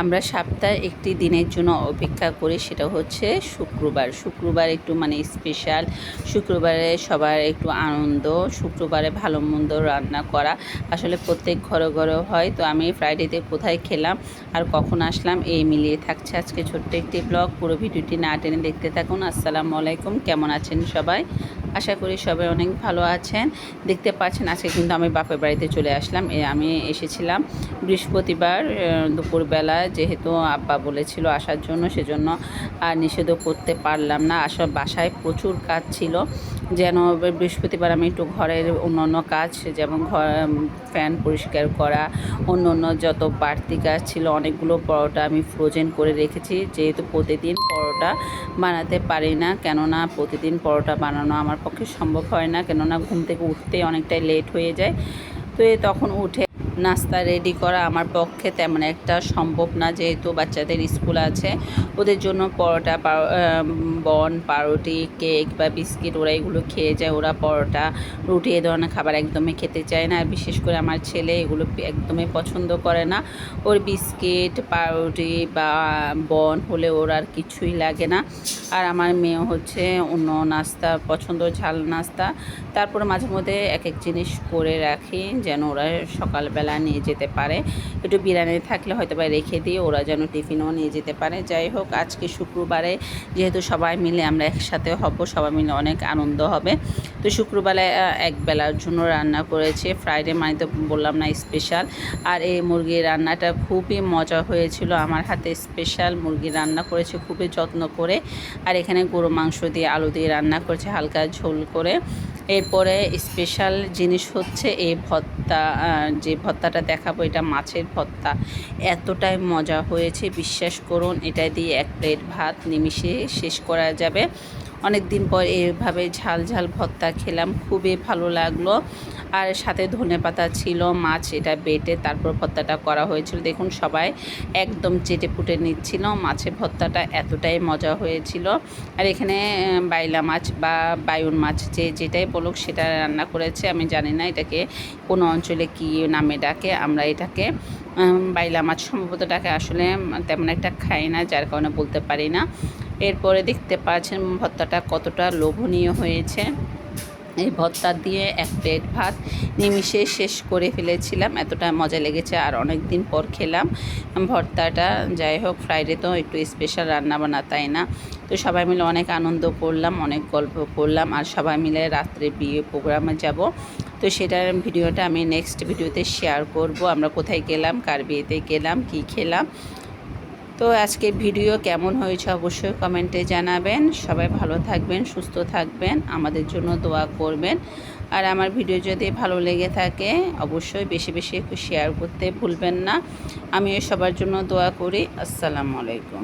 আমরা সপ্তাহে একটি দিনের জন্য অপেক্ষা করি, সেটা হচ্ছে শুক্রবার। শুক্রবার একটু মানে স্পেশাল শুক্রবারে সবার একটু আনন্দ, শুক্রবারে ভালো মন্দ রান্না করা। আসলে প্রত্যেক ঘরে ঘরে হয়, তো আমি ফ্রাইডেতে কোথায় খেলাম আর কখন আসলাম, এই মিলিয়ে থাকছে আজকে ছোট্ট একটি ব্লগ পুরো ভিডিওটি না টেনে দেখতে থাকুন। আসসালামু আলাইকুম, কেমন আছেন সবাই? আশা করি সবাই অনেক ভালো আছেন। দেখতে পাচ্ছেন, আজকে কিন্তু আমি বাপের বাড়িতে চলে আসলাম। এ, আমি এসেছিলাম বৃহস্পতিবার দুপুরবেলা। যেহেতু আব্বা বলেছিল আসার জন্য, সেজন্য আর নিষেধও করতে পারলাম না। আসলে বাসায় প্রচুর কাজ ছিল। যেন বৃহস্পতিবার আমি একটু ঘরের অন্য অন্য কাজ, যেমন ঘর ফ্যান পরিষ্কার করা অন্য অন্য যত বাড়তি কাজ ছিল, অনেকগুলো পরোটা আমি ফ্রোজেন করে রেখেছি। যেহেতু প্রতিদিন পরোটা বানাতে পারি না, কেননা প্রতিদিন পরোটা বানানো আমার পক্ষে সম্ভব হয় না, কেননা ঘুম থেকে উঠতে অনেকটাই লেট হয়ে যায়। তো তখন উঠে নাস্তা রেডি করা আমার পক্ষে তেমন একটা সম্ভব না, যেহেতু বাচ্চাদের স্কুল আছে। ওদের জন্য পরোটা বন, পাউরুটি কেক বা বিস্কিট ওরা এগুলো খেয়ে যায়। ওরা পরোটা, রুটি এ ধরনের খাবার একদমই খেতে চায় না। আর বিশেষ করে আমার ছেলে এগুলো একদমই পছন্দ করে না। ওর বিস্কিট পাউরুটি বা বন হলে ওর আর কিছুই লাগে না। আর আমার মেয়ে হচ্ছে অন্য নাস্তা পছন্দ, ঝাল নাস্তা। তারপরে মাঝে মধ্যে এক এক জিনিস করে রাখি, যেন ওরা সকালবেলা নিয়ে যেতে পারে। একটু বিরিয়ানি থাকলে হয়তো বা রেখে দিয়ে ওরা যেন টিফিনও নিয়ে যেতে পারে। যাই হোক আজকে শুক্রবারে যেহেতু সবাই মিলে আমরা একসাথে হব সবাই মিলে অনেক আনন্দ হবে। তো শুক্রবেলায় আহ, এক বেলার জন্য রান্না করেছে। ফ্রাইডে মানে তো বললাম না স্পেশাল। আর এই মুরগির রান্নাটা খুবই মজা হয়েছিল। আমার হাতে স্পেশাল মুরগি রান্না করেছে খুবই যত্ন করে। আর এখানে গরু মাংস দিয়ে আলু দিয়ে রান্না করেছে হালকা ঝোল করে। এরপরে স্পেশাল জিনিস হচ্ছে এই আহ, যে ভর্তাটা দেখাবো এটা মাছের ভর্তা। এতটাই মজা হয়েছে বিশ্বাস করুন এটা দিয়ে এক প্লেট ভাত নিমিশে শেষ করা যাবে। অনেক দিন পর এইভাবে ঝাল ঝাল ভর্তা খেলাম খুবই ভালো লাগল। আর সাথে ধনে পাতা ছিল মাছ এটা বেটে তারপর ভর্তাটা করা হয়েছিল। দেখুন সবাই একদম চেটে পুটে নিচ্ছিল মাছের ভর্তাটা এতটাই মজা হয়েছিল। আর এখানে বাইলা মাছ বা বায়ুন মাছ যে যেটাই বলুক সেটা রান্না করেছে, আমি জানি না এটাকে কোনো অঞ্চলে কি নামে ডাকে, আমরা এটাকে বাইলা মাছ সম্ভবত ডাকে আসলে তেমন একটা খাই না, যার কারণে বলতে পারি না। এরপরে দেখতে পাচ্ছেন ভত্তাটা কতটা লোভনীয় হয়েছে। এই ভর্তা দিয়ে এক প্লেট ভাত। নিমিশে শেষ করে ফেলেছিলাম, এতটা মজা লেগেছে, আর অনেক দিন পর খেলাম। ভর্তাটা, যাই হোক, ফ্রাইডে তো একটু স্পেশাল রান্না বান্না, তাই না? তো সবাই মিলে অনেক আনন্দ করলাম, অনেক গল্প করলাম, আর সবাই মিলে রাত্রে বিয়ে প্রোগ্রামে যাব। তো সেটার ভিডিওটা আমি নেক্সট ভিডিওতে শেয়ার করব, আমরা কোথায় গেলাম, কার বিয়েতে গেলাম, কি খেলাম। তো আজকের ভিডিও কেমন হয়েছে অবশ্যই কমেন্টে জানাবেন। সবাই ভালো থাকবেন, সুস্থ থাকবেন, আমাদের জন্য দোয়া করবেন। আর আমার ভিডিও যদি ভালো লেগে থাকে, অবশ্যই বেশি বেশি শেয়ার করতে ভুলবেন না। আমিও সবার জন্য দোয়া করি। আসসালামু আলাইকুম।